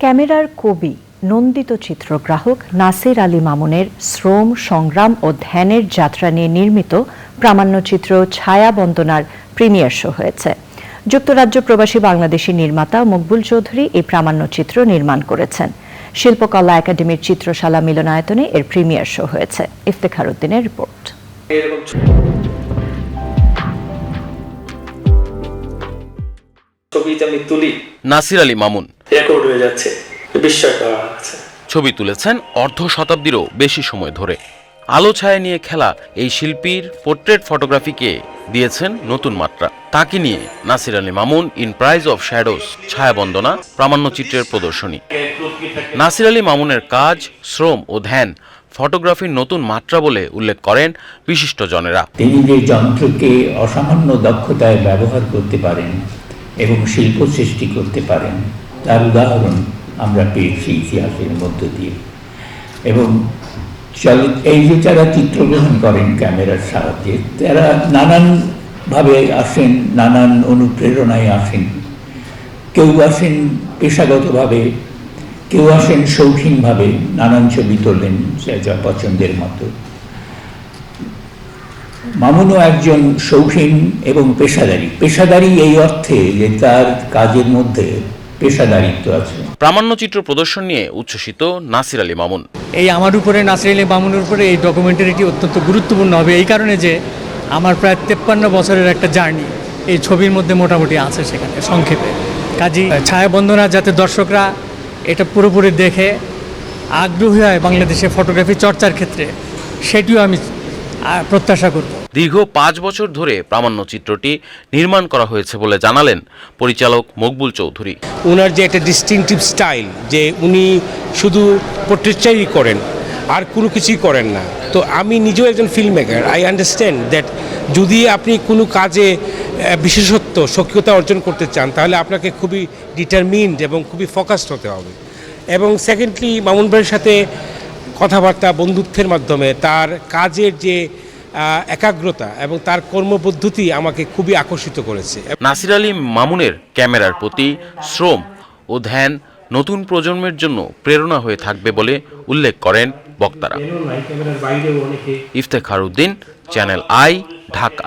ক্যামেরার কবি নন্দিত চিত্রগ্রাহক নাসির আলী মামুনের শ্রম সংগ্রাম ও ধ্যানের যাত্রা নিয়ে নির্মিত প্রামাণ্যচিত্র ছায়া বন্দনার প্রিমিয়ার শো হয়েছে। যুক্তরাজ্য প্রবাসী বাংলাদেশি নির্মাতা মকবুল চৌধুরী এই প্রামাণ্যচিত্র নির্মাণ করেছেন। শিল্পকলা একাডেমির চিত্রশালা মিলনায়তনে এর প্রিমিয়ার শো হয়েছে। ইফতেখার উদ্দিনের রিপোর্ট। নাসির আলী মামুন। রেকর্ড হয়ে যাচ্ছে বিস্ময়কর ছবি তুলেছেন অর্ধ শতাব্দীরও বেশি সময় ধরে। আলো ছায়া নিয়ে খেলা এই শিল্পীর পোর্ট্রেট ফটোগ্রাফিকে দিয়েছেন নতুন মাত্রা। তাকে নিয়ে Nasir Ali Mamun in prize of shadows Chhayabandana প্রামাণ্যচিত্রের প্রদর্শনী। নাসির আলী মামুনের কাজ শ্রম ও ধ্যান ফটোগ্রাফির নতুন মাত্রা বলে উল্লেখ করেন বিশিষ্ট জনেরা তিনি যে যন্ত্রকে অসামান্য দক্ষতায় ব্যবহার করতে পারেন এবং শিল্প সৃষ্টি করতে পারেন তার উদাহরণ আমরা পেয়েছি ইতিহাসের মধ্য দিয়ে। এবং চল- এই যে যারা চিত্রগ্রহণ করেন ক্যামেরার সাহায্যে, তারা নানানভাবে আসেন, নানান অনুপ্রেরণায় আসেন। কেউ আসেন পেশাগতভাবে, কেউ আসেন শৌখিনভাবে, নানান ছবি তোলেন যা পছন্দের মতো। মামুনও একজন শৌখিন এবং পেশাদারী। পেশাদারী এই অর্থে যে তার কাজের মধ্যে পেশাদারিত্ব আছে। প্রামাণ্যচিত্র প্রদর্শন নিয়ে উচ্ছ্বসিত নাসির আলী মামুন। এই আমার উপরে নাসির আলী মামুনের উপরে এই ডকুমেন্টারিটি অত্যন্ত গুরুত্বপূর্ণ হবে। এই কারণে যে আমার প্রায় তেপ্পান্ন বছরের একটা জার্নি এই ছবির মধ্যে মোটামুটি আছে সেখানে সংক্ষেপে। কাজী ছায়াবন্দনা যাতে দর্শকরা এটা পুরোপুরি দেখে আগ্রহী হয় বাংলাদেশে ফটোগ্রাফি চর্চার ক্ষেত্রে সেটিও আমি প্রত্যাশা করব। দীর্ঘ পাঁচ বছর ধরে প্রামাণ্যচিত্রটি নির্মাণ করা হয়েছে বলে জানালেন পরিচালক মকবুল চৌধুরী। ওনার যে একটা ডিস্টিংটিভ স্টাইল যে উনি শুধু পোর্ট্রেটটাই করেন আর কোনো কিছুই করেন না। তো আমি নিজেও একজন film maker I understand that যদি আপনি কোনো কাজে বিশেষত্ব সক্রিয়তা অর্জন করতে চান তাহলে আপনাকে খুবই ডিটারমিনড এবং খুবই ফোকাসড হতে হবে। এবং সেকেন্ডলি মামুন ভাইয়ের সাথে কথাবার্তা বন্ধুত্বের মাধ্যমে তার কাজের যে একাগ্রতা এবং তার কর্মপদ্ধতি আমাকে খুবই আকর্ষিত করেছে। নাসির আলী মামুনের ক্যামেরার প্রতি শ্রম ও ধ্যান নতুন প্রজন্মের জন্য প্রেরণা হয়ে থাকবে বলে উল্লেখ করেন বক্তারা। Iftekhar Uddin channel I Dhaka.